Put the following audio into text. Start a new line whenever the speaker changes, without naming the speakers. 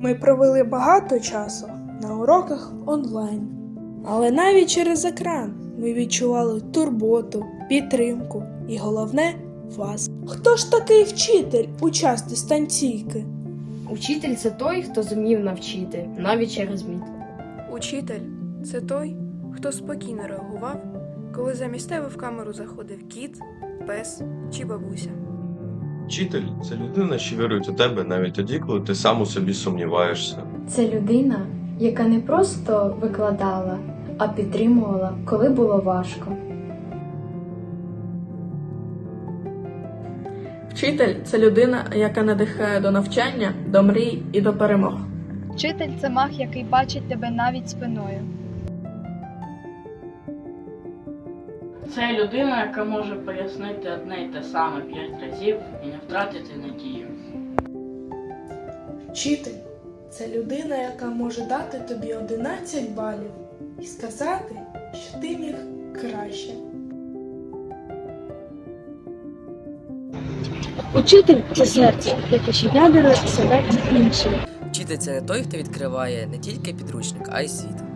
Ми провели багато часу на уроках онлайн. Але навіть через екран ми відчували турботу, підтримку і головне вас. Хто ж такий вчитель у час дистанційки?
Учитель це той, хто зумів навчити, навіть через міт.
Учитель це той, хто спокійно реагував, коли замість тебе в камеру заходив кіт, пес чи бабуся.
Вчитель це людина, що вірує у тебе навіть тоді, коли ти сам у собі сумніваєшся.
Це людина, яка не просто викладала, а підтримувала, коли було важко.
Вчитель це людина, яка надихає до навчання, до мрій і до перемог.
Вчитель це маг, який бачить тебе навіть спиною.
Це людина, яка може пояснити одне й те саме п'ять разів і не втратити надію.
Вчитель це людина, яка може дати тобі 11 балів і сказати, що ти міг краще.
Учитель це серце, яке щодня дарує себе іншим.
Вчитель це не той, хто відкриває не тільки підручник, а й світ.